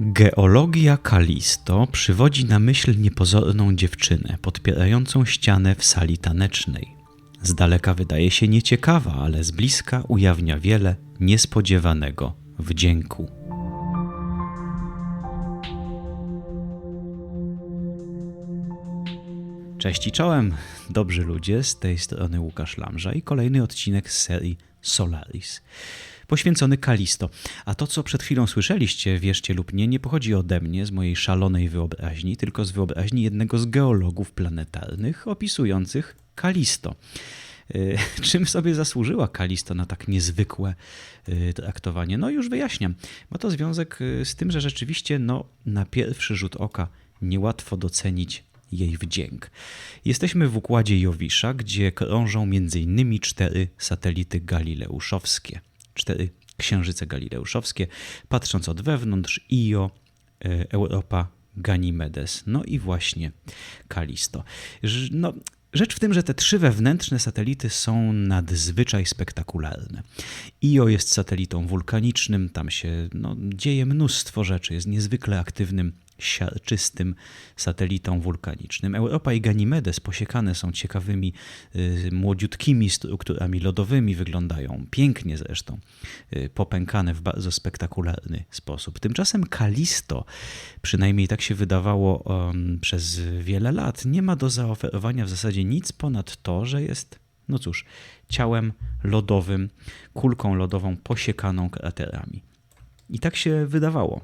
Geologia Kalisto przywodzi na myśl niepozorną dziewczynę podpierającą ścianę w sali tanecznej. Z daleka wydaje się nieciekawa, ale z bliska ujawnia wiele niespodziewanego wdzięku. Cześć i czołem, dobrzy ludzie, z tej strony Łukasz Lamża i kolejny odcinek z serii Solaris, poświęcony Kalisto. A to, co przed chwilą słyszeliście, wierzcie lub nie, nie pochodzi ode mnie, z mojej szalonej wyobraźni, tylko z wyobraźni jednego z geologów planetarnych opisujących Kalisto. Y, czym sobie zasłużyła Kalisto na tak niezwykłe y, traktowanie? No już wyjaśniam. Ma to związek y, z tym, że rzeczywiście no, na pierwszy rzut oka niełatwo docenić jej wdzięk. Jesteśmy w układzie Jowisza, gdzie krążą m.in. cztery satelity galileuszowskie. Cztery księżyce galileuszowskie. Patrząc od wewnątrz, Io, Europa, Ganymedes, no i właśnie Kalisto. No, Rzecz w tym, że te trzy wewnętrzne satelity są nadzwyczaj spektakularne. Io jest satelitą wulkanicznym, tam się no, dzieje mnóstwo rzeczy, jest niezwykle aktywnym siarczystym satelitą wulkanicznym. Europa i Ganymedes posiekane są ciekawymi, y, młodziutkimi strukturami lodowymi, wyglądają pięknie zresztą, y, popękane w bardzo spektakularny sposób. Tymczasem Kalisto, przynajmniej tak się wydawało um, przez wiele lat, nie ma do zaoferowania w zasadzie nic ponad to, że jest no cóż, ciałem lodowym, kulką lodową posiekaną kraterami. I tak się wydawało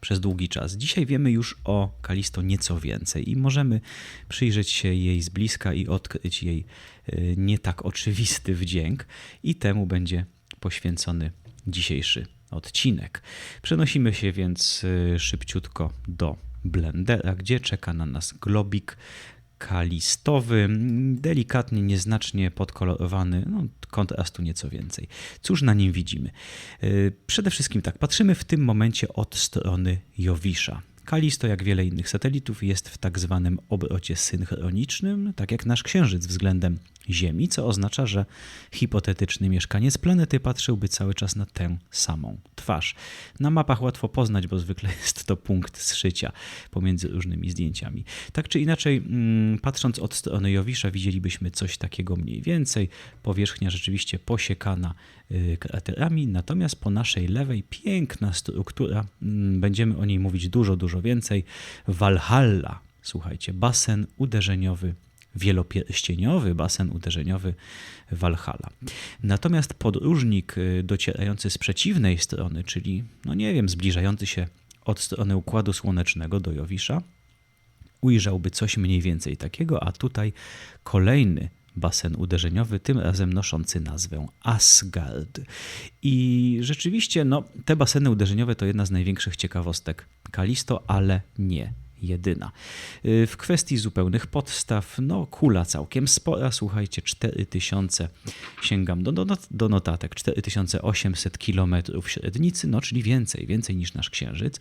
przez długi czas. Dzisiaj wiemy już o Kalisto nieco więcej i możemy przyjrzeć się jej z bliska i odkryć jej y, nie tak oczywisty wdzięk, i temu będzie poświęcony dzisiejszy odcinek. Przenosimy się więc y, szybciutko do Blendera, gdzie czeka na nas globik kalistowy, delikatnie, nieznacznie podkolorowany, no, kontrastu nieco więcej. Cóż na nim widzimy? Y, przede wszystkim tak, patrzymy w tym momencie od strony Jowisza. Kalisto, jak wiele innych satelitów, jest w tak zwanym obrocie synchronicznym, tak jak nasz Księżyc względem Ziemi, co oznacza, że hipotetyczny mieszkaniec planety patrzyłby cały czas na tę samą twarz. Na mapach łatwo poznać, bo zwykle jest to punkt zszycia pomiędzy różnymi zdjęciami. Tak czy inaczej, mm, patrząc od strony Jowisza, widzielibyśmy coś takiego mniej więcej. Powierzchnia rzeczywiście posiekana y, kraterami, natomiast po naszej lewej piękna struktura, mm, będziemy o niej mówić dużo, dużo więcej. Walhalla, słuchajcie, basen uderzeniowy wielopierścieniowy basen uderzeniowy Walhalla. Natomiast podróżnik y, docierający z przeciwnej strony, czyli, no nie wiem, zbliżający się od strony Układu Słonecznego do Jowisza, ujrzałby coś mniej więcej takiego, a tutaj kolejny basen uderzeniowy, tym razem noszący nazwę Asgard. I rzeczywiście, no, te baseny uderzeniowe to jedna z największych ciekawostek Kalisto, ale nie jedyna. Y, w kwestii zupełnych podstaw, no kula całkiem spora, słuchajcie, 4000, sięgam do, do, do notatek, 4800 km średnicy, no czyli więcej, więcej niż nasz Księżyc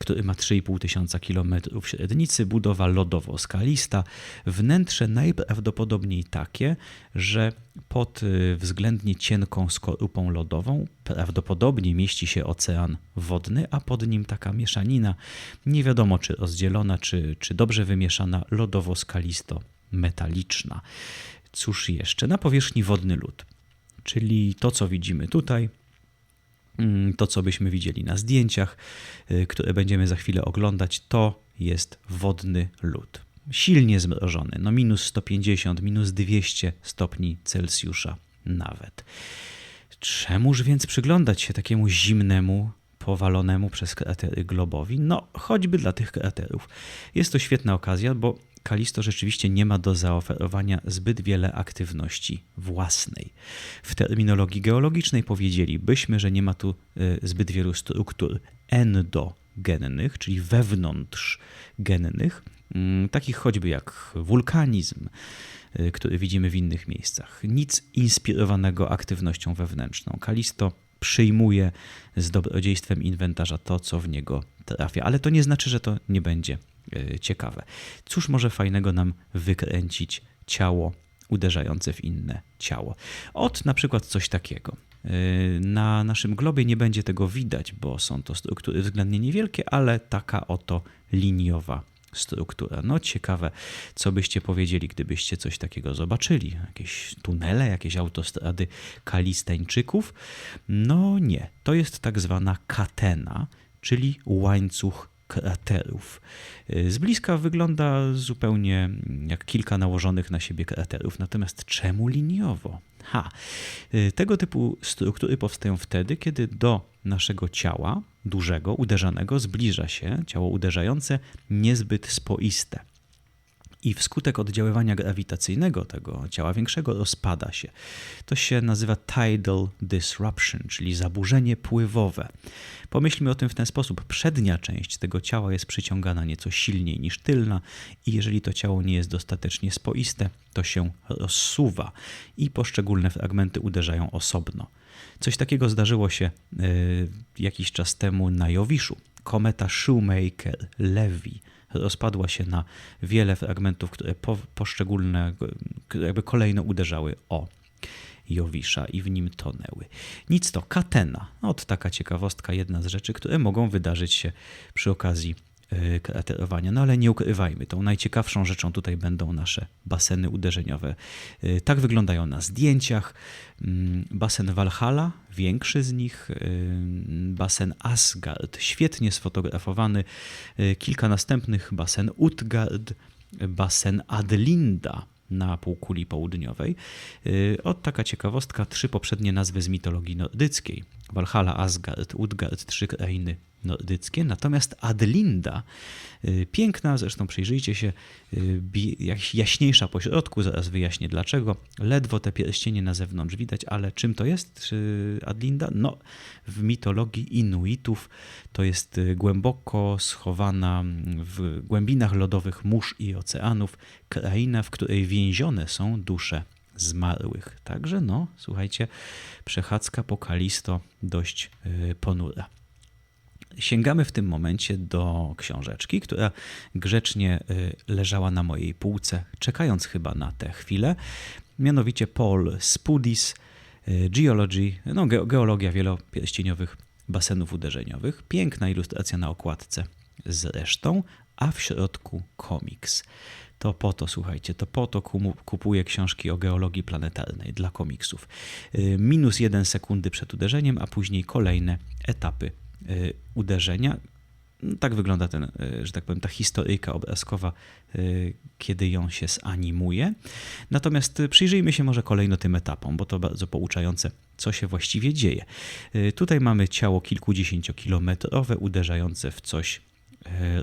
który ma 3,5 tysiąca kilometrów średnicy, budowa lodowo-skalista, wnętrze najprawdopodobniej takie, że pod y, względnie cienką skorupą lodową prawdopodobnie mieści się ocean wodny, a pod nim taka mieszanina, nie wiadomo czy rozdzielona, czy, czy dobrze wymieszana, lodowo-skalisto-metaliczna. Cóż jeszcze? Na powierzchni wodny lód, czyli to, co widzimy tutaj, Mm, to, co byśmy widzieli na zdjęciach, y, które będziemy za chwilę oglądać, to jest wodny lód. Silnie zmrożony, no minus 150, minus 200 stopni Celsjusza nawet. Czemuż więc przyglądać się takiemu zimnemu, powalonemu przez kratery globowi? No, choćby dla tych kraterów. Jest to świetna okazja, bo Kalisto rzeczywiście nie ma do zaoferowania zbyt wiele aktywności własnej. W terminologii geologicznej powiedzielibyśmy, że nie ma tu e, zbyt wielu struktur endogennych, czyli wewnątrzgennych, takich choćby jak wulkanizm, e, który widzimy w innych miejscach. Nic inspirowanego aktywnością wewnętrzną. Kalisto przyjmuje z dobrodziejstwem inwentarza to, co w niego trafia, ale to nie znaczy, że to nie będzie E, ciekawe. Cóż może fajnego nam wykręcić ciało uderzające w inne ciało. Od na przykład coś takiego. Y, na naszym globie nie będzie tego widać, bo są to struktury względnie niewielkie, ale taka oto liniowa struktura. No ciekawe, co byście powiedzieli, gdybyście coś takiego zobaczyli. Jakieś tunele, jakieś autostrady kalisteńczyków? No nie, to jest tak zwana katena, czyli łańcuch kraterów. Z bliska wygląda zupełnie jak kilka nałożonych na siebie kraterów, natomiast czemu liniowo? Ha, tego typu struktury powstają wtedy, kiedy do naszego ciała, dużego, uderzanego, zbliża się ciało uderzające niezbyt spoiste i wskutek oddziaływania grawitacyjnego tego ciała większego rozpada się. To się nazywa tidal disruption, czyli zaburzenie pływowe. Pomyślmy o tym w ten sposób. Przednia część tego ciała jest przyciągana nieco silniej niż tylna i jeżeli to ciało nie jest dostatecznie spoiste, to się rozsuwa i poszczególne fragmenty uderzają osobno. Coś takiego zdarzyło się y, jakiś czas temu na Jowiszu. Kometa Shoemaker-Levy rozpadła się na wiele fragmentów, które po, poszczególne, jakby kolejno uderzały o Jowisza i w nim tonęły. Nic to, katena. Od taka ciekawostka, jedna z rzeczy, które mogą wydarzyć się przy okazji kraterowania. No ale nie ukrywajmy, tą najciekawszą rzeczą tutaj będą nasze baseny uderzeniowe. Y, tak wyglądają na zdjęciach. Mm, basen Valhalla, większy z nich, y, basen Asgard, świetnie sfotografowany, kilka następnych, basen Utgard, basen Adlinda, na półkuli południowej. Od taka ciekawostka, trzy poprzednie nazwy z mitologii nordyckiej. Valhalla, Asgard, Utgard, trzy krainy nordyckie. Natomiast Adlinda, y, piękna, zresztą przyjrzyjcie się, y, jaśniejsza po środku, zaraz wyjaśnię dlaczego. Ledwo te pierścienie na zewnątrz widać, ale czym to jest Adlinda? No, w mitologii Inuitów to jest y, głęboko schowana w głębinach lodowych mórz i oceanów kraina, w której więzione są dusze zmarłych. Także no, słuchajcie, przechadzka po Kalisto dość ponura. Sięgamy w tym momencie do książeczki, która grzecznie y, leżała na mojej półce, czekając chyba na tę chwilę. Mianowicie Paul Spudis, y, Geology, no, geologia wielopierścieniowych basenów uderzeniowych. Piękna ilustracja na okładce zresztą, a w środku komiks. To po to, słuchajcie, to po to kupuję książki o geologii planetarnej dla komiksów. Y, minus jeden sekundy przed uderzeniem, a później kolejne etapy Y, uderzenia. No, tak wygląda ten, y, że tak powiem, ta historyjka obrazkowa, kiedy ją się zanimuje. Natomiast przyjrzyjmy się może kolejno tym etapom, bo to bardzo pouczające, co się właściwie dzieje. Tutaj mamy ciało kilkudziesięciokilometrowe, uderzające w coś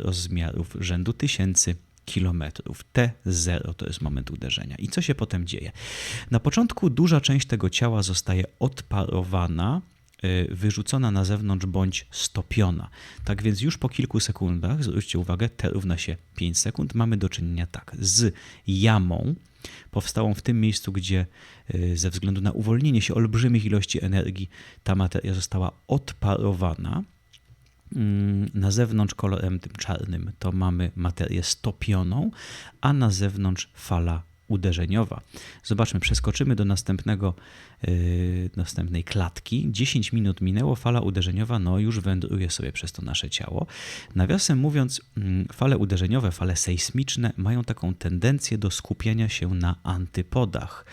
rozmiarów rzędu tysięcy kilometrów. T0 to jest moment uderzenia. I co się potem dzieje? Na początku duża część tego ciała zostaje odparowana Y, wyrzucona na zewnątrz bądź stopiona. Tak więc już po kilku sekundach, zwróćcie uwagę, T równa się 5 sekund, mamy do czynienia tak z jamą powstałą w tym miejscu, gdzie y, ze względu na uwolnienie się olbrzymich ilości energii ta materia została odparowana. Mm, na zewnątrz kolorem tym czarnym to mamy materię stopioną, a na zewnątrz fala uderzeniowa. Zobaczmy, przeskoczymy do następnego, yy, następnej klatki. 10 minut minęło, fala uderzeniowa no już wędruje sobie przez to nasze ciało. Nawiasem mówiąc, yy, fale uderzeniowe, fale sejsmiczne mają taką tendencję do skupiania się na antypodach.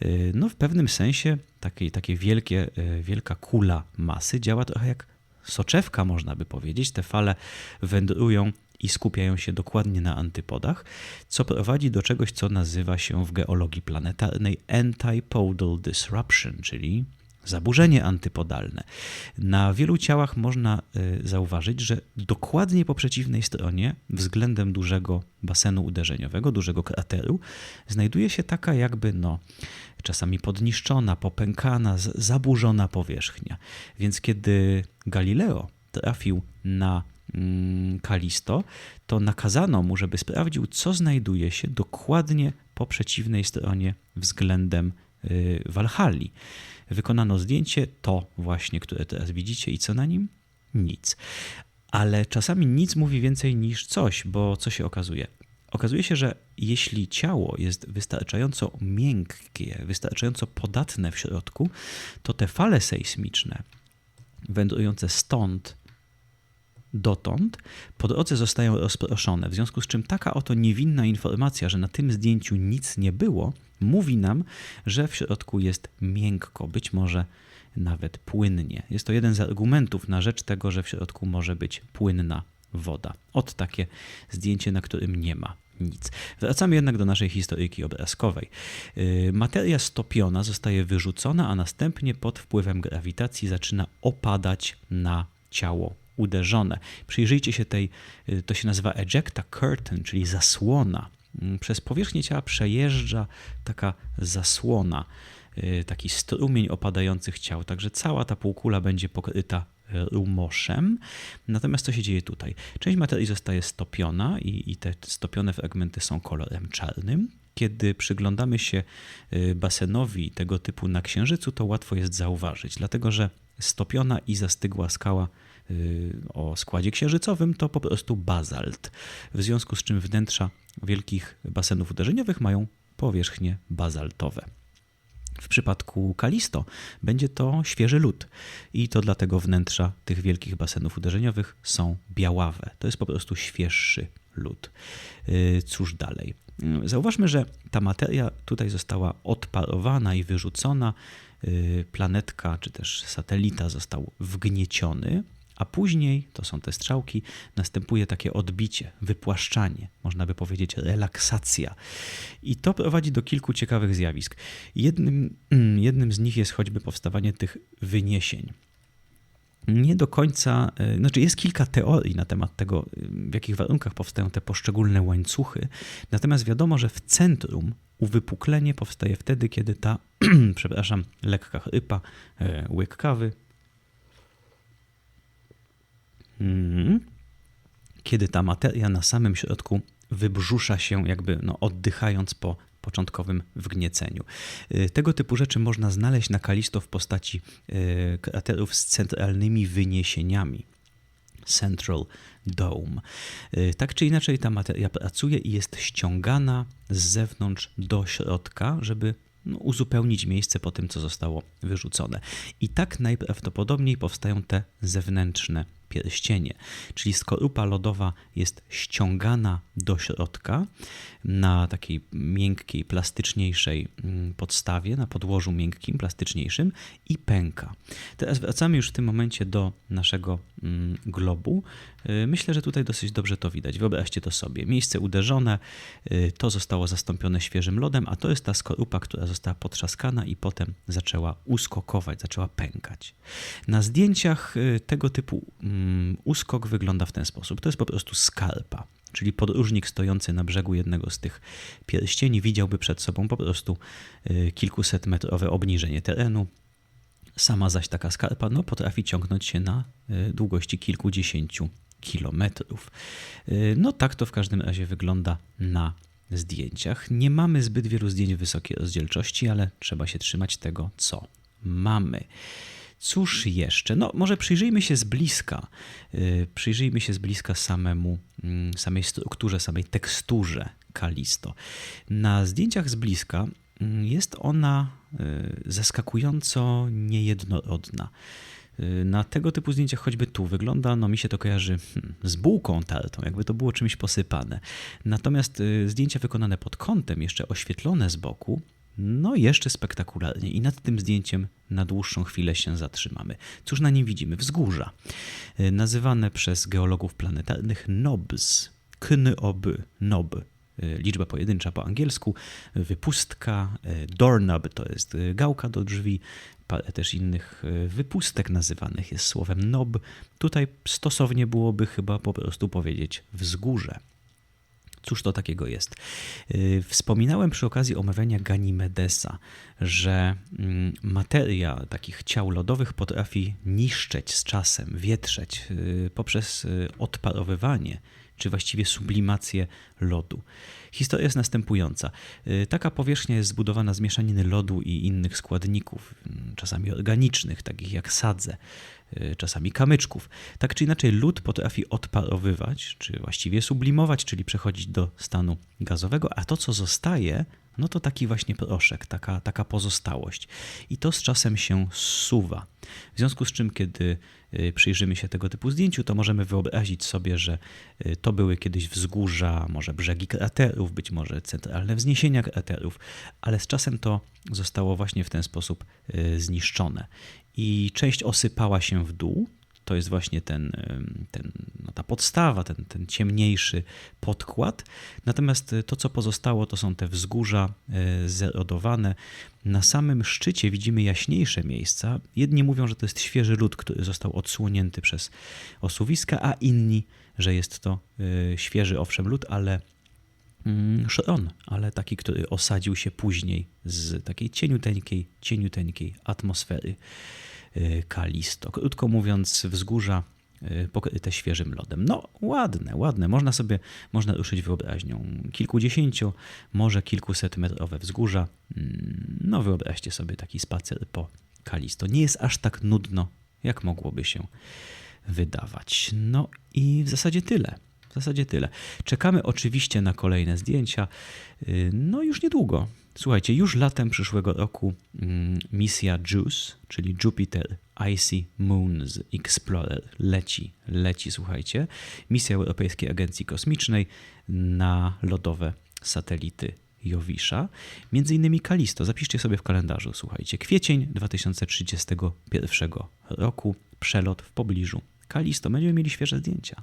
Yy, no w pewnym sensie takie, takie wielkie, yy, wielka kula masy działa trochę jak soczewka, można by powiedzieć. Te fale wędrują i skupiają się dokładnie na antypodach, co prowadzi do czegoś, co nazywa się w geologii planetarnej antipodal disruption, czyli zaburzenie antypodalne. Na wielu ciałach można y, zauważyć, że dokładnie po przeciwnej stronie, względem dużego basenu uderzeniowego, dużego krateru, znajduje się taka jakby no, czasami podniszczona, popękana, zaburzona powierzchnia. Więc kiedy Galileo trafił na Mm, Kalisto, to nakazano mu, żeby sprawdził, co znajduje się dokładnie po przeciwnej stronie względem y, Walhalli. Wykonano zdjęcie, to właśnie, które teraz widzicie, i co na nim? Nic. Ale czasami nic mówi więcej niż coś, bo co się okazuje? Okazuje się, że jeśli ciało jest wystarczająco miękkie, wystarczająco podatne w środku, to te fale sejsmiczne wędrujące stąd dotąd po drodze zostają rozproszone. W związku z czym taka oto niewinna informacja, że na tym zdjęciu nic nie było, mówi nam, że w środku jest miękko, być może nawet płynnie. Jest to jeden z argumentów na rzecz tego, że w środku może być płynna woda. Od takie zdjęcie, na którym nie ma nic. Wracamy jednak do naszej historyjki obrazkowej. Yy, materia stopiona zostaje wyrzucona, a następnie pod wpływem grawitacji zaczyna opadać na ciało uderzone. Przyjrzyjcie się tej, yy, to się nazywa ejecta curtain, czyli zasłona. Yy, przez powierzchnię ciała przejeżdża taka zasłona, taki strumień opadających ciał, także cała ta półkula będzie pokryta rumoszem. Natomiast co się dzieje tutaj? Część materii zostaje stopiona i, i te stopione fragmenty są kolorem czarnym. Kiedy przyglądamy się y, basenowi tego typu na Księżycu, to łatwo jest zauważyć, dlatego że stopiona i zastygła skała y, o składzie księżycowym to po prostu bazalt, w związku z czym wnętrza wielkich basenów uderzeniowych mają powierzchnie bazaltowe. W przypadku Kalisto będzie to świeży lód i to dlatego wnętrza tych wielkich basenów uderzeniowych są białawe. To jest po prostu świeższy lód. Y, cóż dalej? Y, zauważmy, że ta materia tutaj została odparowana i wyrzucona. Y, planetka czy też satelita został wgnieciony a później, to są te strzałki, następuje takie odbicie, wypłaszczanie, można by powiedzieć relaksacja. I to prowadzi do kilku ciekawych zjawisk. Jednym, jednym z nich jest choćby powstawanie tych wyniesień nie do końca, e, znaczy jest kilka teorii na temat tego, w jakich warunkach powstają te poszczególne łańcuchy. Natomiast wiadomo, że w centrum uwypuklenie powstaje wtedy, kiedy ta, przepraszam, lekka chrypa, e, łyk kawy. Kiedy ta materia na samym środku wybrzusza się, jakby no, oddychając po początkowym wgnieceniu. Y, tego typu rzeczy można znaleźć na Kalisto w postaci y, kraterów z centralnymi wyniesieniami. Central Dome. Y, tak czy inaczej, ta materia pracuje i jest ściągana z zewnątrz do środka, żeby no, uzupełnić miejsce po tym, co zostało wyrzucone. I tak najprawdopodobniej powstają te zewnętrzne pierścienie, czyli skorupa lodowa jest ściągana do środka na takiej miękkiej, plastyczniejszej mm, podstawie, na podłożu miękkim, plastyczniejszym i pęka. Teraz wracamy już w tym momencie do naszego globu. Y, myślę, że tutaj dosyć dobrze to widać. Wyobraźcie to sobie. Miejsce uderzone, y, to zostało zastąpione świeżym lodem, a to jest ta skorupa, która została potrzaskana i potem zaczęła uskokować, zaczęła pękać. Na zdjęciach y, tego typu mm, uskok wygląda w ten sposób. To jest po prostu skarpa. Czyli podróżnik stojący na brzegu jednego z tych pierścieni widziałby przed sobą po prostu kilkuset metrowe obniżenie terenu, Sama zaś taka skarpa no, potrafi ciągnąć się na długości kilkudziesięciu kilometrów. Y, no tak to w każdym razie wygląda na zdjęciach. Nie mamy zbyt wielu zdjęć wysokiej rozdzielczości, ale trzeba się trzymać tego, co mamy. Cóż jeszcze? No, może przyjrzyjmy się z bliska. Y, przyjrzyjmy się z bliska samemu, mm, samej strukturze, samej teksturze Kalisto. Na zdjęciach z bliska jest ona y, zaskakująco niejednorodna. Na tego typu zdjęciach choćby tu wygląda, no mi się to kojarzy hmm, z bułką tartą, jakby to było czymś posypane. Natomiast y, zdjęcia wykonane pod kątem, jeszcze oświetlone z boku, no jeszcze spektakularnie i nad tym zdjęciem na dłuższą chwilę się zatrzymamy. Cóż na nim widzimy? Wzgórza, y, nazywane przez geologów planetarnych nobs, kny-oby, nob, y, liczba pojedyncza po angielsku, wypustka, doorknob to jest gałka do drzwi, parę też innych wypustek nazywanych jest słowem nob. Tutaj stosownie byłoby chyba po prostu powiedzieć wzgórze. Cóż to takiego jest? Wspominałem przy okazji omawiania Ganimedesa, że mm, materia takich ciał lodowych potrafi niszczeć z czasem, wietrzeć poprzez odparowywanie czy właściwie sublimację lodu. Historia jest następująca. Y, Taka powierzchnia jest zbudowana z mieszaniny lodu i innych składników, mm, czasami organicznych, takich jak sadze, y, czasami kamyczków. Tak czy inaczej, lód potrafi odparowywać, czy właściwie sublimować, czyli przechodzić do stanu gazowego, a to, co zostaje, no to taki właśnie proszek, taka, taka pozostałość. I to z czasem się zsuwa. W związku z czym, kiedy y, przyjrzymy się tego typu zdjęciu, to możemy wyobrazić sobie, że y, to były kiedyś wzgórza, może brzegi kraterów, być może centralne wzniesienia kraterów, ale z czasem to zostało właśnie w ten sposób y, zniszczone. I część osypała się w dół, to jest właśnie ten, ten, no ta podstawa, ten, ten ciemniejszy podkład. Natomiast y, to, co pozostało, to są te wzgórza y, zerodowane. Na samym szczycie widzimy jaśniejsze miejsca. Jedni mówią, że to jest świeży lód, który został odsłonięty przez osuwiska, a inni, że jest to y, świeży, owszem, lód, ale mm, szron, ale taki, który osadził się później z takiej cieniuteńkiej, cieniuteńkiej atmosfery Kalisto. Krótko mówiąc, wzgórza y, pokryte świeżym lodem. No, ładne, ładne. Można sobie, można ruszyć wyobraźnią. Kilkudziesięcio, może kilkuset metrowe wzgórza. Mm, No, wyobraźcie sobie taki spacer po Kalisto. Nie jest aż tak nudno, jak mogłoby się wydawać. No i w zasadzie tyle. W zasadzie tyle. Czekamy oczywiście na kolejne zdjęcia. Yy, No już niedługo. Słuchajcie, już latem przyszłego roku mm, misja JUICE, czyli Jupiter Icy Moons Explorer leci, leci, słuchajcie. Misja Europejskiej Agencji Kosmicznej na lodowe satelity Jowisza. Między innymi Kalisto. Zapiszcie sobie w kalendarzu, słuchajcie. Kwiecień 2031 roku. Przelot w pobliżu Kalisto. Będziemy mieli świeże zdjęcia.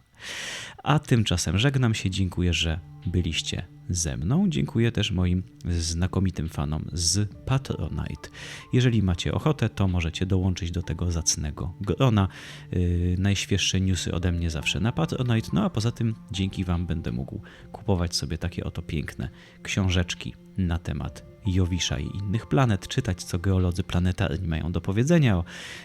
A tymczasem żegnam się, dziękuję, że byliście ze mną. Dziękuję też moim znakomitym fanom z Patronite. Jeżeli macie ochotę, to możecie dołączyć do tego zacnego grona. Yy, najświeższe newsy ode mnie zawsze na Patronite. No a poza tym dzięki Wam będę mógł kupować sobie takie oto piękne książeczki na temat Jowisza i innych planet, czytać co geolodzy planetarni mają do powiedzenia o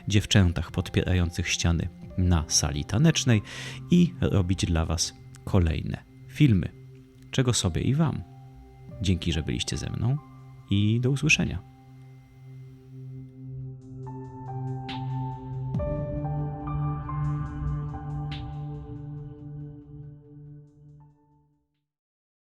dziewczętach podpierających ściany na sali tanecznej i robić dla Was kolejne filmy. Czego sobie i Wam. Dzięki, że byliście ze mną i do usłyszenia.